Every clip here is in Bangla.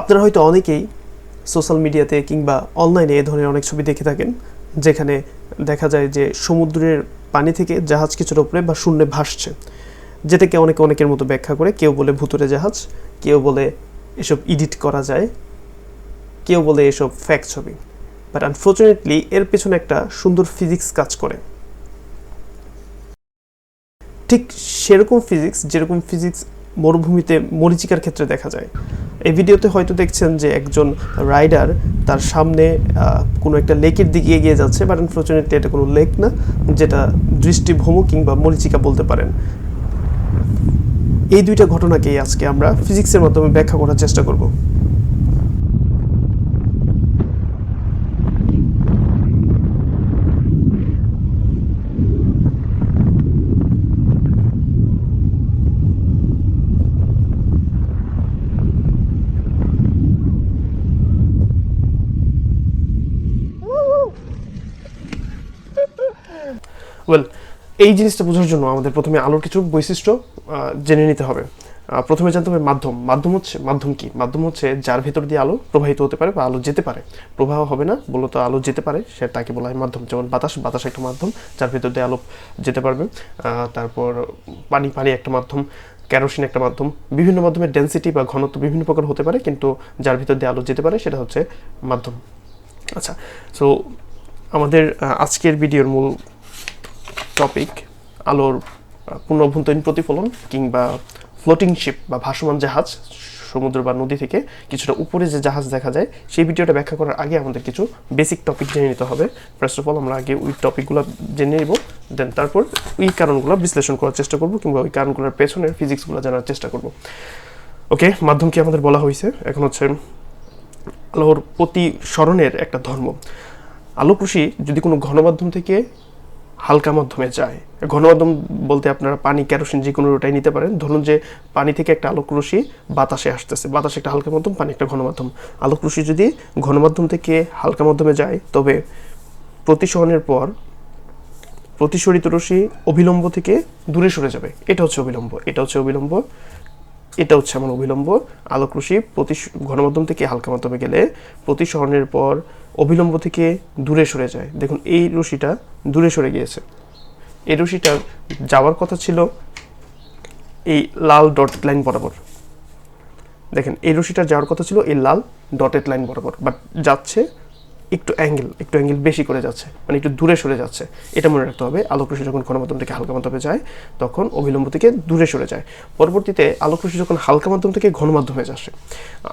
আপনারা হয়তো অনেকেই সোশ্যাল মিডিয়াতে কিংবা অনলাইনে এ ধরনের অনেক ছবি দেখে থাকেন, যেখানে দেখা যায় যে সমুদ্রের পানি থেকে জাহাজ কিছুর উপরে বা শূন্যে ভাসছে। যেটাকে অনেকে অনেকের মতো ব্যাখ্যা করে, কেউ বলে ভুতুরে জাহাজ, কেউ বলে এসব এডিট করা যায়, কেউ বলে এসব ফ্যাক ছবি। বাট আনফর্চুনেটলি এর পেছনে একটা সুন্দর ফিজিক্স কাজ করে। ঠিক সেরকম ফিজিক্স যেরকম ফিজিক্স মরুভূমিতে মরিচিকার ক্ষেত্রে দেখা যায়। এই ভিডিওতে হয়তো দেখছেন যে একজন রাইডার তার সামনে কোনো একটা লেকের দিকে এগিয়ে যাচ্ছে বাট আনফর্চুনেটলি এটা কোনো লেক না, যেটা দৃষ্টিভ্রম কিংবা মরিচিকা বলতে পারেন। এই দুইটা ঘটনাকেই আজকে আমরা ফিজিক্সের মাধ্যমে ব্যাখ্যা করার চেষ্টা করব। ওয়েল এই জিনিসটা বোঝার জন্য আমাদের প্রথমে আলোর কিছু বৈশিষ্ট্য জেনে নিতে হবে। প্রথমে জানতে হবে মাধ্যম। মাধ্যম হচ্ছে, মাধ্যম কি? মাধ্যম হচ্ছে যার ভেতর দিয়ে আলো প্রবাহিত হতে পারে বা আলো যেতে পারে। প্রবাহ হবে না, মূলত আলো যেতে পারে, সে তাকে বলা হয় মাধ্যম। যেমন বাতাস বাতাস একটা মাধ্যম যার ভেতর দিয়ে আলো যেতে পারবে। তারপর পানি পানি একটা মাধ্যম ক্যারোসিন একটা মাধ্যম, বিভিন্ন মাধ্যমের ডেন্সিটি বা ঘনত্ব বিভিন্ন প্রকার হতে পারে, কিন্তু যার ভিতর দিয়ে আলো যেতে পারে সেটা হচ্ছে মাধ্যম। আচ্ছা সো আমাদের আজকের ভিডিওর মূল টপিক আলোর অভ্যন্তরীণ প্রতিফলন কিংবা ফ্লোটিং শিপ বা ভাসমান জাহাজ সমুদ্র বা নদী থেকে কিছুটা উপরে যে জাহাজ দেখা যায়, সেই ভিডিওটা ব্যাখ্যা করার আগে আমাদের কিছু বেসিক টপিক জেনে নিতে হবে। ফার্স্ট অফ অল আমরা আগে ওই টপিকগুলো জেনে নিব দেন তারপর ওই কারণগুলো বিশ্লেষণ করার চেষ্টা করব কিংবা ওই কারণগুলোর পেছনের ফিজিক্সগুলো জানার চেষ্টা করব। ওকে মাধ্যম কি আমাদের বলা হয়েছে? এখন হচ্ছে আলোর প্রতি স্মরণের একটা ধর্ম। আলোকরশ্মি যদি কোনো ঘনমাধ্যম থেকে হালকা মাধ্যমে যায়। ঘনমাধ্যম বলতে আপনারা পানি ক্যারোসিন যে কোনো ওটাই নিতে পারেন। ধরুন যে পানি থেকে একটা আলোক রশ্মি বাতাসে আসতেছে। বাতাস একটা হালকা মাধ্যম, পানি একটা ঘনমাধ্যম আলোক রশ্মি যদি ঘনমাধ্যম থেকে হালকা মাধ্যমে যায়, তবে প্রতিসরণের পর প্রতিসরিত রশ্মি অবিলম্ব থেকে দূরে সরে যাবে। এটা হচ্ছে অবিলম্ব। এটা হচ্ছে অবিলম্ব। এটা হচ্ছে আমার অবিলম্ব আলোক রশ্মি প্রতি ঘনমাধ্যম থেকে হালকা মাধ্যমে গেলে প্রতিসরণের পর অবিলম্ব থেকে দূরে সরে যায়। দেখুন, এই রশ্মিটা দূরে সরে গিয়েছে। এই রশ্মিটা যাওয়ার কথা ছিল এই লাল ডট লাইন বরাবর। দেখেন, এই রশ্মিটা যাওয়ার কথা ছিল এই লাল ডটেড লাইন বরাবর। বাট যাচ্ছে একটু অ্যাঙ্গেল একটু অ্যাঙ্গেল বেশি করে যাচ্ছে মানে একটু দূরে সরে যাচ্ছে। এটা মনে রাখতে হবে। আলোক রশ্মি যখন ঘনমাধ্যম থেকে হালকা মাধ্যমে যায়, তখন অবিলম্ব থেকে দূরে সরে যায়। পরবর্তীতে আলোক রশ্মি যখন হালকা মাধ্যম থেকে ঘনমাধ্যমে আসে,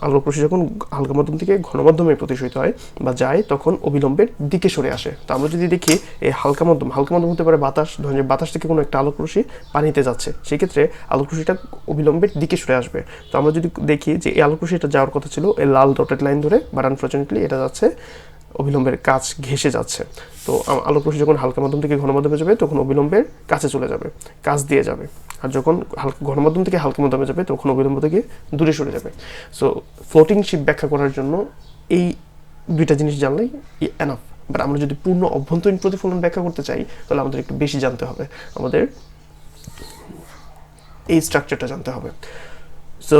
আলোক রশ্মি যখন হালকা মাধ্যম থেকে ঘনমাধ্যমে প্রতিসরিত হয় বা যায়, তখন অবিলম্বের দিকে সরে আসে। তো আমরা যদি দেখি এই হালকা মাধ্যম হালকা মাধ্যম হতে পারে বাতাস, ধরেন বাতাস থেকে কোনো একটা আলোক রশ্মি পানিতে যাচ্ছে, সেক্ষেত্রে আলোক রশ্মিটা অবিলম্বের দিকে সরে আসবে। তো আমরা যদি দেখি যে এই আলোক রশ্মিটা যাওয়ার কথা ছিল, এই লাল ডটেড লাইন ধরে বাট আনফর্চুনেটলি এটা যাচ্ছে অবিলম্বের কাজ ঘেসে যাচ্ছে। তো আলোক রশ্মি যখন হালকা মাধ্যম থেকে ঘনমাধ্যমে যাবে, তখন অবিলম্বের কাছে চলে যাবে, কাজ দিয়ে যাবে। আর যখন হালকা ঘনমাধ্যম থেকে হালকা মাধ্যমে যাবে, তখন অবিলম্ব থেকে দূরে সরে যাবে। সো ফ্লোটিং শিপ ব্যাখ্যা করার জন্য এই দুইটা জিনিস জানলেই এনাফ বাট আমরা যদি পূর্ণ অভ্যন্তরীণ প্রতিফলন ব্যাখ্যা করতে চাই, তাহলে আমাদের একটু বেশি জানতে হবে। আমাদের এই স্ট্রাকচারটা জানতে হবে। সো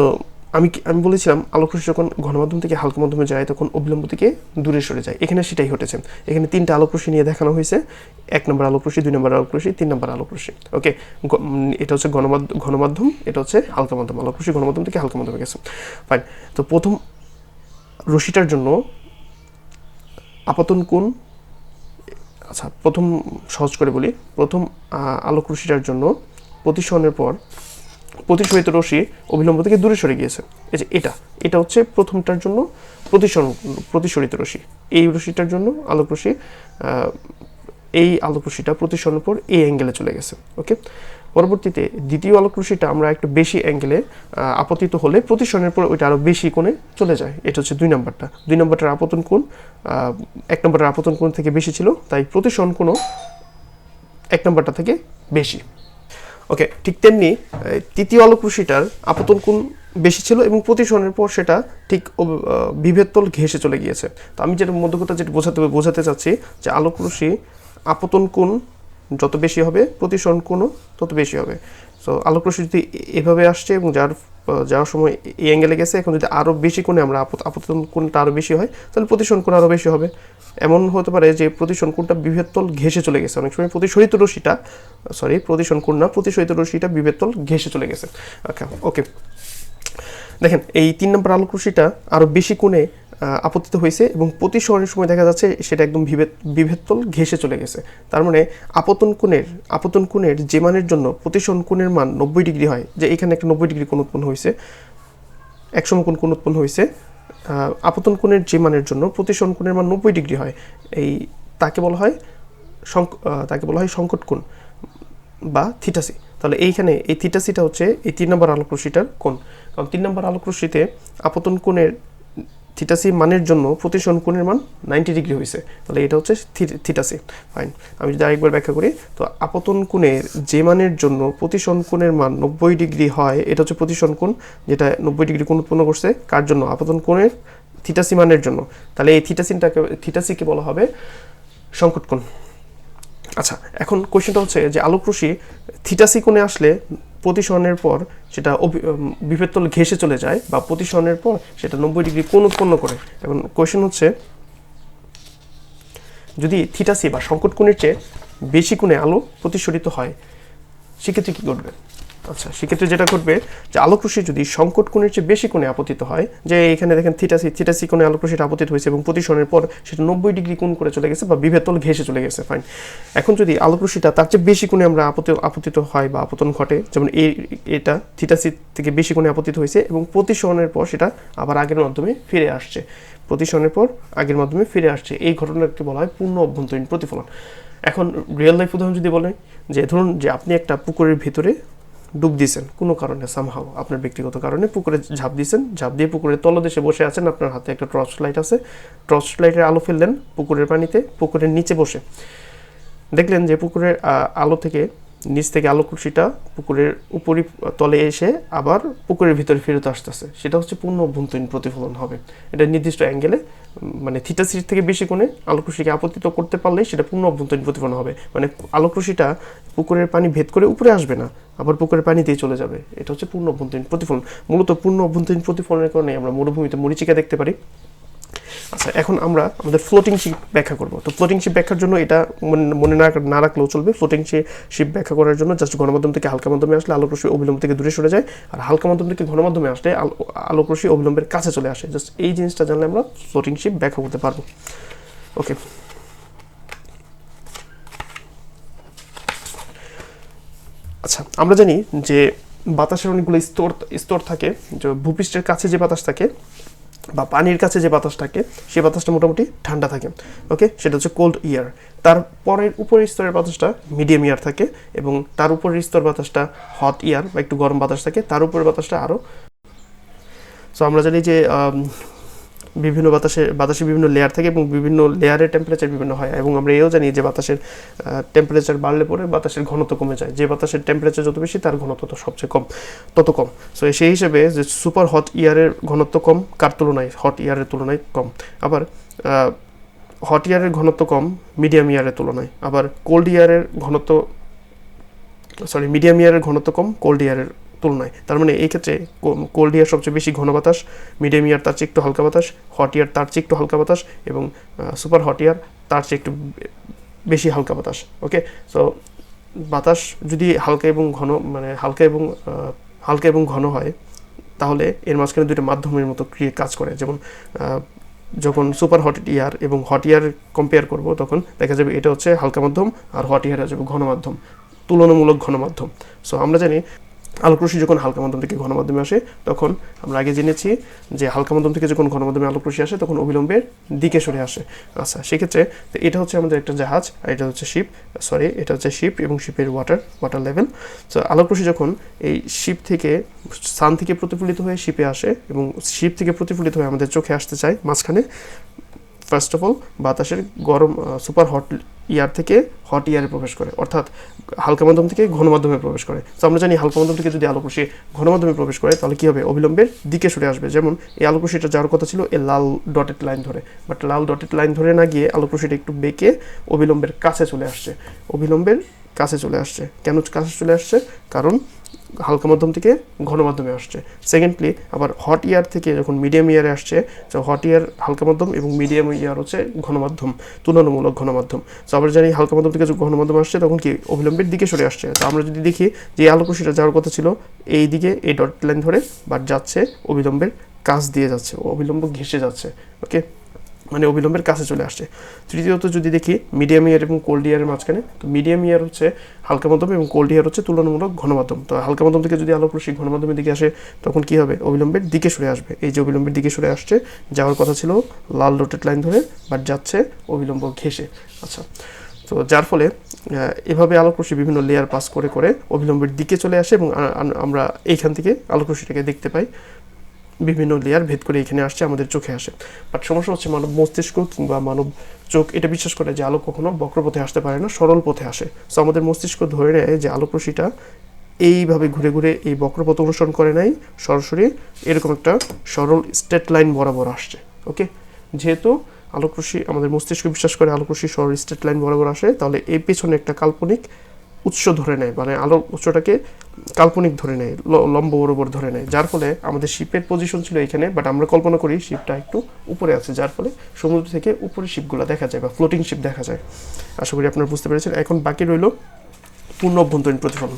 আমি আমি বলেছিলাম আলোকরশ্মি যখন ঘনমাধ্যম থেকে হালকা মাধ্যমে যায় তখন অবিলম্ব থেকে দূরে সরে যায়। এখানে সেটাই ঘটেছে। এখানে তিনটা আলোকরশ্মি নিয়ে দেখানো হয়েছে। এক নম্বর আলোকরশ্মি দুই নম্বর আলোকরশ্মি তিন নম্বর আলোকরশ্মি ওকে এটা হচ্ছে ঘনমাধ্যম ঘনমাধ্যম এটা হচ্ছে হালকা মাধ্যম। আলোকরশ্মি ঘনমাধ্যম থেকে হালকা মাধ্যমে গেছে। ফাইন তো প্রথম রশিটার জন্য আপাতন কোণ আচ্ছা প্রথম সহজ করে বলি। প্রথম আহ, আলোক রশ্মিটার জন্য প্রতিসরণের পর প্রতিসরিত রশ্মি অবিলম্ব থেকে দূরে সরে গিয়েছে। এই যে এটা এটা হচ্ছে প্রথমটার জন্য প্রতিসরণ, প্রতিসরিত রশ্মি। এই রশ্মিটার জন্য আলোক রশ্মি এই আলোক রশ্মিটা প্রতিসরণের পর এই অ্যাঙ্গেলে চলে গেছে ওকে পরবর্তীতে দ্বিতীয় আলোক রশ্মিটা আমরা একটু বেশি অ্যাঙ্গেলে আপতিত হলে প্রতিসরণের পর ওইটা আরও বেশি কোণে চলে যায়। এটা হচ্ছে দুই নম্বরটা। দুই নম্বরটার আপতন কোণ এক নম্বরের আপতন কোণ থেকে বেশি ছিল, তাই প্রতিসরণ কোণও এক নম্বরটা থেকে বেশি। ওকে ঠিক তেমনি তৃতীয় আলোক আপতন কোন বেশি ছিল এবং প্রতিসরণের পর সেটা ঠিক বিভেদতল ঘেসে চলে গিয়েছে। তো আমি যেটা মধ্যকতা যেটা বোঝাতে বোঝাতে চাচ্ছি যে আলোক আপতন কোন যত বেশি হবে, প্রতিসরণ কোণও তত বেশি হবে। সো আলোক যদি এভাবে আসছে এবং যার যাওয়ার সময় এই অ্যাঙ্গেলে গেছে। এখন যদি আরও বেশি কোণে আমরা আপত- আপতন কোণটা আরও বেশি হয়, তাহলে প্রতিসরণ কোণ আরও বেশি হবে। এমন হতে পারে যে প্রতিসরণ কোণটা বিভেদতল ঘেসে চলে গেছে। অনেক সময় প্রতিসরিত রশিটা সরি প্রতিসরণ কোণ না, প্রতিসরিত রশিটা বিভেদতল ঘেসে চলে গেছে। আচ্ছা ওকে দেখেন, এই তিন নম্বর আলোক রশিটা আরও বেশি কোণে আহ, আপতিত হয়েছে এবং প্রতিসরণের সময় দেখা যাচ্ছে সেটা একদম বিভেদ বিভেদতল ঘেসে চলে গেছে। তার মানে আপতন কোণের আপতন কোণের যে মানের জন্য প্রতিসরণ কোণের মান নব্বই ডিগ্রি হয় যে এখানে একটা নব্বই ডিগ্রি কোণ উৎপন্ন হয়েছে এক সমকোণ কোণ উৎপন্ন হয়েছে আপতন কোণের যে মানের জন্য প্রতিসরণ কোণের মান নব্বই ডিগ্রি হয় এই তাকে বলা হয় তাকে বলা হয় সংকট কোণ বা থিটাসি তাহলে এইখানে এই থিটাসিটা হচ্ছে এই তিন নম্বর আলোক রশ্মিটার কোণ। কারণ তিন নম্বর আলোক রশ্মিতে আপতন কোণের থিটাসি মানের জন্য প্রতিসরণ কোণের মান নাইনটি ডিগ্রি হয়েছে। তাহলে এটা হচ্ছে থিটাসি ফাইন আমি যদি আরেকবার ব্যাখ্যা করি, তো আপতন কোণের যে মানের জন্য প্রতিসরণ কোণের মান নব্বই ডিগ্রি হয়, এটা হচ্ছে প্রতিসরণ কোণ যেটা নব্বই ডিগ্রি কোণ উৎপন্ন করছে। কার জন্য? আপতন কোণের থিটাসি মানের জন্য। তাহলে এই থিটাসিনটাকে থিটাসিকে বলা হবে সংকট কোণ। আচ্ছা এখন কোয়েশ্চেনটা হচ্ছে যে আলোক রশ্মি থিটাসি কোণে আসলে প্রতিসরণের পর সেটা বিভেদতল ঘেসে চলে যায় বা প্রতিসরণের পর সেটা নব্বই ডিগ্রি কোণ উৎপন্ন করে। এখন কোয়েশ্চেন হচ্ছে, যদি থিটাসি বা সংকট কোণের চেয়ে বেশি কোণে আলো প্রতিসরিত হয়, সেক্ষেত্রে কী ঘটবে? আচ্ছা সেক্ষেত্রে যেটা ঘটবে যে আলোক যদি সংকট কোণের চেয়ে বেশি কোণে আপতিত হয়, যে এখানে দেখেন থিটাসি থিটাসি কোণে আলোক আপতিত হয়েছে এবং প্রতিসরণের পর সেটা নব্বই ডিগ্রি কোণ করে চলে গেছে বা বিভেদতল ঘেসে চলে গেছে ফাইন এখন যদি আলোক তার চেয়ে বেশি কোণে আমরা আপতি, আপতিত হয় বা আপতন ঘটে, যেমন এই, এটা থিটাসি থেকে বেশি কোণে আপতিত হয়েছে এবং প্রতিসরণের পর সেটা আবার আগের মাধ্যমে ফিরে আসছে। প্রতিসরণের পর আগের মাধ্যমে ফিরে আসছে। এই ঘটনাকে বলা হয় পূর্ণ অভ্যন্তরীণ প্রতিফলন। এখন রিয়েল লাইফ উদাহরণ যদি বলেন, যে ধরুন যে আপনি একটা পুকুরের ভিতরে ডুব দিয়েছেন, কোনো কারণে সামহাও আপনার ব্যক্তিগত কারণে। পুকুরে ঝাঁপ দিয়েছেন, ঝাঁপ দিয়ে পুকুরের তলদেশে বসে আছেন, আপনার হাতে একটা টর্চ লাইট আছে। টর্চ লাইটের আলো ফেললেন পুকুরের পানিতে, পুকুরের নিচে বসে। দেখলেন যে পুকুরের আলো থেকে, নিচ থেকে আলোক রশ্মিটা পুকুরের উপরি তলে এসে আবার পুকুরের ভিতরে ফেরত আসতেছে। সেটা হচ্ছে পূর্ণ অভ্যন্তরীণ প্রতিফলন হবে। এটা নির্দিষ্ট অ্যাঙ্গেলে মানে থিটা সিরিজ থেকে বেশি কোণে আলোক আপতিত করতে পারলে সেটা পূর্ণ অভ্যন্তরীণ প্রতিফলন হবে। মানে আলোক রশ্মিটা পুকুরের পানি ভেদ করে উপরে আসবে না, আবার পুকুরের পানি দিয়ে চলে যাবে। এটা হচ্ছে পূর্ণ অভ্যন্তরীণ প্রতিফলন। মূলত পূর্ণ অভ্যন্তরীণ প্রতিফলনের কারণে আমরা মরুভূমিতে মরিচিকা দেখতে পারি। আচ্ছা এখন আমরা আমাদের ফ্লোটিং শিপ ব্যাখ্যা করব। তো ফ্লোটিং শিপ ব্যাখ্যার জন্য এটা মনে- না না রাখলেও চলবে। ফ্লোটিং শিপ ব্যাখ্যা করার জন্য জাস্ট ঘনমাধ্যম থেকে হালকা মাধ্যমে আসলে আলোক রশ্মি অবিলম্ব থেকে দূরে সরে যায় আর হালকা মাধ্যম থেকে ঘনমাধ্যমে আসলে আলো- আলোক রশ্মি অবিলম্বের কাছে চলে আসে। জাস্ট এই জিনিসটা জানলে আমরা ফ্লোটিং শিপ ব্যাখ্যা করতে পারব। ওকে। আচ্ছা আমরা জানি যে বাতাসের অনেকগুলো স্তর স্তর থাকে। যে ভূপৃষ্ঠের কাছে যে বাতাস থাকে বা পানির কাছে যে বাতাস থাকে, সে বাতাসটা মোটামুটি ঠান্ডা থাকে। ওকে? সেটা হচ্ছে কোল্ড ইয়ার তার পরের উপরের স্তরের বাতাসটা মিডিয়াম ইয়ার থাকে এবং তার উপরের স্তর বাতাসটা হট ইয়ার বা একটু গরম বাতাস থাকে, তার উপরের বাতাসটা আরও সো আমরা জানি যে বিভিন্ন বাতাসে বাতাসে বিভিন্ন লেয়ার থাকে এবং বিভিন্ন লেয়ারের টেম্পারেচার বিভিন্ন হয়। এবং আমরা এও জানি যে বাতাসের টেম্পারেচার বাড়লে পরে বাতাসের ঘনত্ব কমে যায়। যে বাতাসের টেম্পারেচার যত বেশি, তার ঘনত্ব তো সবচেয়ে কম, তত কম। সো সেই হিসেবে যে সুপার হট ইয়ারের ঘনত্ব কম, কার তুলনায়? হট ইয়ারের তুলনায় কম। আবার হট ইয়ারের ঘনত্ব কম মিডিয়াম ইয়ারের তুলনায়। আবার কোল্ড ইয়ারের ঘনত্ব সরি মিডিয়াম ইয়ারের ঘনত্ব কম কোল্ড ইয়ারের তুলনায়। তার মানে এই ক্ষেত্রে কোল্ড ইয়ার সবচেয়ে বেশি ঘন বাতাস মিডিয়াম ইয়ার তার চেয়ে একটু হালকা বাতাস হট ইয়ার তার চেয়ে একটু হালকা বাতাস এবং সুপার হট ইয়ার তার চেয়ে একটু বেশি হালকা বাতাস ওকে সো বাতাস যদি হালকা এবং ঘন মানে হালকা এবং হালকা এবং ঘন হয়, তাহলে এর মাঝখানে দুটো মাধ্যমের মতো ক্রিয়ে কাজ করে। যেমন যখন সুপার হট ইয়ার এবং হট ইয়ার কম্পেয়ার করব, তখন দেখা যাবে এটা হচ্ছে হালকা মাধ্যম আর হট ইয়ার যাবে ঘন মাধ্যম, তুলনামূলক ঘন মাধ্যম। সো আমরা জানি আলোক রশ্মি যখন হালকা মাধ্যম থেকে ঘন মাধ্যমে আসে, তখন আমরা আগে জেনেছি যে হালকা মাধ্যম থেকে যখন ঘন মাধ্যমে আলোক রশ্মি আসে, তখন অবিলম্বের দিকে সরে আসে। আচ্ছা সেক্ষেত্রে তো এটা হচ্ছে আমাদের একটা জাহাজ, আর এটা হচ্ছে শিপ সরি এটা হচ্ছে শিপ এবং শিপের ওয়াটার ওয়াটার লেভেল তো আলোক রশ্মি যখন এই শিপ থেকে সান থেকে প্রতিফলিত হয়ে শিপে আসে এবং শিপ থেকে প্রতিফলিত হয়ে আমাদের চোখে আসতে চায় মাঝখানে ফার্স্ট অফ অল বাতাসের গরম সুপার হট ইয়ার থেকে হট ইয়ারে প্রবেশ করে, অর্থাৎ হালকা মাধ্যম থেকে ঘন মাধ্যমে প্রবেশ করে। তো আমরা জানি হালকা মাধ্যম থেকে যদি আলোকুশি ঘন মাধ্যমে প্রবেশ করে, তাহলে কী হবে? অবিলম্বের দিকে সরে আসবে। যেমন, এই আলোকুশিটা যাওয়ার কথা ছিল এই লাল ডটেড লাইন ধরে। বাট লাল ডটেড লাইন ধরে না গিয়ে আলোকুশিটা একটু বেঁকে অবিলম্বের কাছে চলে আসছে। অবিলম্বের কাছে চলে আসছে। কেন কাছে চলে আসছে? কারণ হালকা মাধ্যম থেকে ঘন মাধ্যমে আসছে। সেকেন্ডলি আবার হট ইয়ার থেকে যখন মিডিয়াম ইয়ারে আসছে, তো হট ইয়ার হালকা মাধ্যম এবং মিডিয়াম ইয়ার হচ্ছে ঘন মাধ্যম, তুলনামূলক ঘন মাধ্যম। তো আমরা জানি হালকা মাধ্যম থেকে ঘন মাধ্যম আসছে, তখন কি অবিলম্বের দিকে সরে আসছে? তো আমরা যদি দেখি যে এই আলোকরশ্মিটা যাওয়ার কথা ছিল, এই দিকে এই ডট লাইন ধরে বাট যাচ্ছে, অবিলম্বের কাজ দিয়ে যাচ্ছে, অবিলম্ব ঘেসে যাচ্ছে ওকে মানে অবিলম্বের কাছে চলে আসছে। তৃতীয়ত যদি দেখি মিডিয়াম ইয়ার এবং কোল্ড ইয়ারের মাঝখানে, তো মিডিয়াম ইয়ার হচ্ছে হালকা মাধ্যম এবং কোল্ড ইয়ার হচ্ছে তুলনামূলক ঘন মাধ্যম। তো হালকা মাধ্যম থেকে যদি আলোক রশ্মি ঘন মাধ্যমের দিকে আসে, তখন কি হবে? অবিলম্বের দিকে সরে আসবে। এই যে অবিলম্বের দিকে সরে আসছে, যাওয়ার কথা ছিল লাল ডটেড লাইন ধরে বাট যাচ্ছে অবিলম্ব ঘেসে আচ্ছা তো যার ফলে এভাবে আলোক রশ্মি বিভিন্ন লেয়ার পাস করে করে অবিলম্বের দিকে চলে আসে এবং আমরা এইখান থেকে আলোক রশ্মিটাকে দেখতে পাই। বিভিন্ন লেয়ার ভেদ করে এখানে আসছে, আমাদের চোখে আসে। বাট সমস্যা হচ্ছে মানব মস্তিষ্ক কিংবা মানব চোখ এটা বিশ্বাস করে যে আলোক কখনো বক্রপথে আসতে পারে না, সরল পথে আসে। সো আমাদের মস্তিষ্ক ধরে নেয় যে আলোক রশ্মিটা এইভাবে ঘুরে ঘুরে এই বক্রপথ অনুসরণ করে নাই, সরাসরি এরকম একটা সরল স্ট্রেট লাইন বরাবর আসছে ওকে যেহেতু আলোকরশ্মি, আমাদের মস্তিষ্ক বিশ্বাস করে আলোকরশ্মি সরল স্ট্রেট লাইন বরাবর আসে, তাহলে এই পেছনে একটা কাল্পনিক উৎস ধরে নেয় মানে আলোর উৎসটাকে কাল্পনিক ধরে নেয় লম্ব বরাবর ধরে নেয়, যার ফলে আমাদের শিপের পজিশন ছিল এখানে বাট আমরা কল্পনা করি শিপটা একটু উপরে আছে, যার ফলে সমুদ্র থেকে উপরে শিপগুলো দেখা যায় বা ফ্লোটিং শিপ দেখা যায়। আশা করি আপনারা বুঝতে পেরেছেন। এখন বাকি রইল পূর্ণ অভ্যন্তরীণ প্রতিফলন,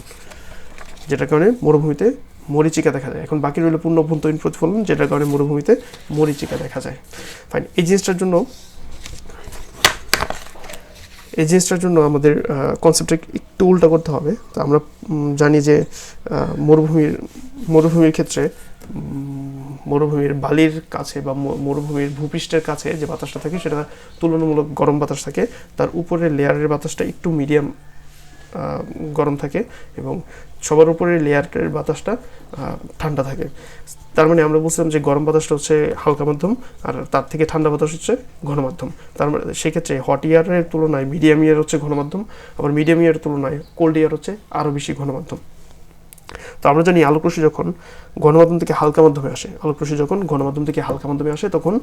যেটার কারণে মরুভূমিতে মরিচিকা দেখা যায়। এখন বাকি রইল পূর্ণ অভ্যন্তরীণ প্রতিফলন, যেটার কারণে মরুভূমিতে মরিচিকা দেখা যায়। ফাইন এই জিনিসটার জন্য এই জিনিসটার জন্য আমাদের কনসেপ্টটা একটু উল্টা করতে হবে। তো আমরা জানি যে মরুভূমির মরুভূমির ক্ষেত্রে মরুভূমির বালির কাছে বা মরুভূমির ভূপৃষ্ঠের কাছে যে বাতাসটা থাকে সেটা তুলনামূলক গরম বাতাস থাকে, তার উপরের লেয়ারের বাতাসটা একটু মিডিয়াম গরম থাকে এবং সবার উপরের লেয়ারের বাতাসটা ঠান্ডা থাকে। তার মানে আমরা বলছিলাম যে গরম বাতাসটা হচ্ছে হালকা মাধ্যম, আর তার থেকে ঠান্ডা বাতাস হচ্ছে ঘন মাধ্যম তার মানে সেক্ষেত্রে হট ইয়ারের তুলনায় মিডিয়াম ইয়ার হচ্ছে ঘন মাধ্যম আবার মিডিয়াম ইয়ারের তুলনায় কোল্ড ইয়ার হচ্ছে আরও বেশি ঘন মাধ্যম তো আমরা জানি আলোকরশ্মি যখন গণমাধ্যম থেকে হালকা মাধ্যমে আসে, আলোকরশ্মি যখন গণমাধ্যম থেকে হালকা মাধ্যমে আসে, তখন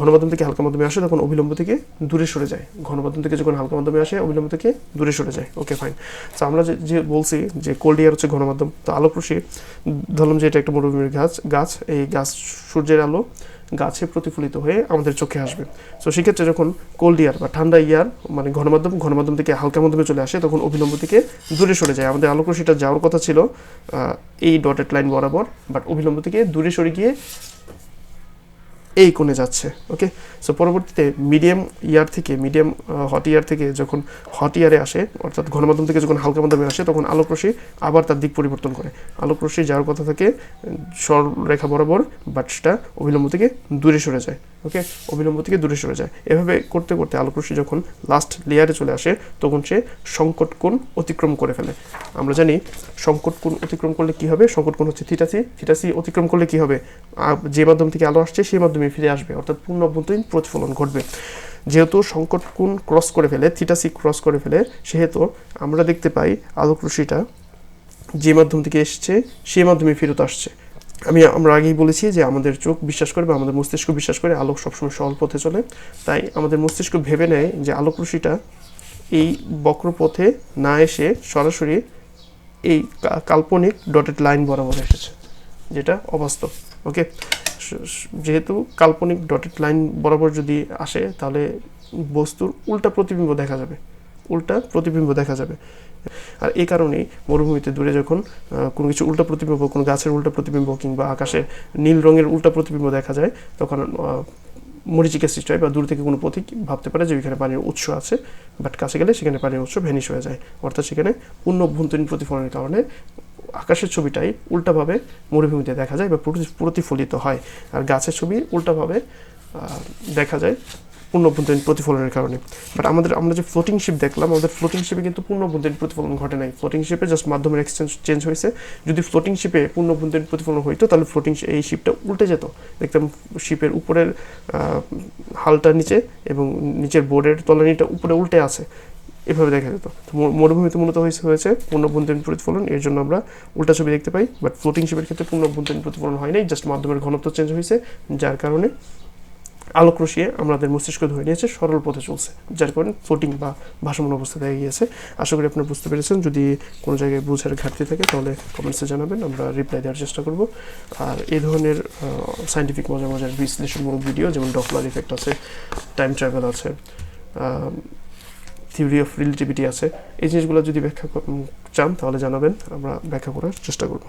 ঘনমাধ্যম থেকে হালকা মাধ্যমে আসে, তখন অবিলম্ব থেকে দূরে সরে যায়। ঘনমাধ্যম থেকে যখন হালকা মাধ্যমে আসে অবিলম্ব থেকে দূরে সরে যায়। ওকে ফাইন তো আমরা যে বলছি যে কোল্ড এয়ার হচ্ছে ঘনমাধ্যম, তো আলোক রশ্মি ধরলাম যে এটা একটা মরুভূমির গাছ গাছ, এই গাছ সূর্যের আলো গাছে প্রতিফলিত হয়ে আমাদের চোখে আসবে। তো সেক্ষেত্রে যখন কোল্ড ইয়ার বা ঠান্ডা ইয়ার মানে ঘনমাধ্যম ঘনমাধ্যম থেকে হালকা মাধ্যমে চলে আসে, তখন অবিলম্ব থেকে দূরে সরে যায়। আমাদের আলোক রশ্মিটা যাওয়ার কথা ছিল এই ডটেড লাইন বরাবর বাট অবিলম্ব থেকে দূরে সরে গিয়ে এই কোণে যাচ্ছে ওকে সো পরবর্তীতে মিডিয়াম ইয়ার থেকে মিডিয়াম হট ইয়ার থেকে যখন হট ইয়ারে আসে, অর্থাৎ ঘনমাধ্যম থেকে যখন হালকা মাধ্যমে আসে, তখন আলোক রশ্মি আবার তার দিক পরিবর্তন করে। আলোক রশ্মি যাওয়ার কথা থাকে সরলরেখা বরাবর বাট সেটা থেকে দূরে সরে যায়। ওকে? অবিলম্ব থেকে দূরে সরে যায়। এভাবে করতে করতে আলোক রশ্মি যখন লাস্ট লেয়ারে চলে আসে, তখন সে সংকট কোণ অতিক্রম করে ফেলে। আমরা জানি সংকট কোণ অতিক্রম করলে কি হবে? সংকট কোণ হচ্ছে থিটাসি থিটাসি অতিক্রম করলে কি হবে? যে মাধ্যম থেকে আলো আসছে, সেই মাধ্যমে ফিরে আসবে। অর্থাৎ পূর্ণ অভ্যন্তরীণ প্রতিফলন ঘটবে। যেহেতু সংকট কোণ ক্রস করে ফেলে থিটাসি ক্রস করে ফেলে, সেহেতু আমরা দেখতে পাই আলোক রশ্মিটা যে মাধ্যম থেকে এসছে, সেই মাধ্যমে ফেরত আসছে। আমি, আমরা আগেই বলেছি যে আমাদের চোখ বিশ্বাস করে বা আমাদের মস্তিষ্ক বিশ্বাস করে আলোক সবসময় সরল পথে চলে। তাই আমাদের মস্তিষ্ক ভেবে নেয় যে আলোক রশ্মিটা এই বক্রপথে না এসে সরাসরি এই কাল্পনিক ডটেড লাইন বরাবর এসেছে, যেটা অবাস্তব, ওকে? যেহেতু কাল্পনিক ডটেড লাইন বরাবর যদি আসে, তাহলে বস্তুর উল্টা প্রতিবিম্ব দেখা যাবে। উল্টা প্রতিবিম্ব দেখা যাবে। আর এই কারণেই মরুভূমিতে দূরে যখন কোনো কিছু উল্টা প্রতিবিম্ব, কোনো গাছের উল্টা প্রতিবিম্ব কিংবা আকাশে নীল রঙের উল্টা প্রতিবিম্ব দেখা যায়, তখন মরিচিকা সৃষ্টি হয় বা দূর থেকে কোনো পথিক ভাবতে পারে যে ওইখানে পানির উৎস আছে বাট কাছে গেলে সেখানে পানির উৎস ভ্যানিশ হয়ে যায়। অর্থাৎ সেখানে পূর্ণ অভ্যন্তরীণ প্রতিফলনের কারণে আকাশের ছবিটাই উল্টাভাবে মরুভূমিতে দেখা যায় বা প্রতিফলিত হয়। আর গাছের ছবি উল্টাভাবে দেখা যায়। পূর্ণ অভ্যন্তরীণ প্রতিফলনের কারণে। বাট আমাদের আমরা যে ফ্লোটিং শিপ দেখলাম, আমাদের ফ্লোটিং শিপে কিন্তু পূর্ণ অভ্যন্তরীণ প্রতিফলন ঘটে নাই। ফ্লোটিং শিপে জাস্ট মাধ্যমের এক্সচেঞ্জ চেঞ্জ হয়েছে। যদি ফ্লোটিং শিপে পূর্ণ অভ্যন্তরীণ প্রতিফলন হইতো, তাহলে ফ্লোটিং এই শিপটা উল্টে যেত। দেখতাম শিপের উপরের হালটা নিচে এবং নিচের বোর্ডের তলানিটা উপরে উল্টে আছে। এভাবে দেখা যেত। তো মরুভূমিতে মূলত হয়েছে হয়েছে পূর্ণ অভ্যন্তরীণ প্রতিফলন। এর জন্য আমরা উল্টা ছবি দেখতে পাই। বাট ফ্লোটিং শিপের ক্ষেত্রে পূর্ণ অভ্যন্তরীণ প্রতিফলন হয় নাই। জাস্ট মাধ্যমের ঘনত্ব চেঞ্জ হয়েছে যার কারণে আলোক রশ্মি আমাদের মস্তিষ্ক ধরে নিয়েছে, সরল পথে চলছে, যার কারণে ফ্লোটিং বা ভাসমান অবস্থা হয়ে গিয়েছে আশা করি আপনারা বুঝতে পেরেছেন, যদি কোনো জায়গায় বোঝার ঘাটতি থাকে তাহলে কমেন্টসে জানাবেন, আমরা রিপ্লাই দেওয়ার চেষ্টা করব। আর এই ধরনের সাইন্টিফিক মজার মজার বিশ্লেষণমূলক ভিডিও যেমন ডপলার ইফেক্ট আছে টাইম ট্রাভেল আছে থিওরি অফ রিলেটিভিটি আছে, এই জিনিসগুলো যদি ব্যাখ্যা চান তাহলে জানাবেন, আমরা ব্যাখ্যা করার চেষ্টা করব।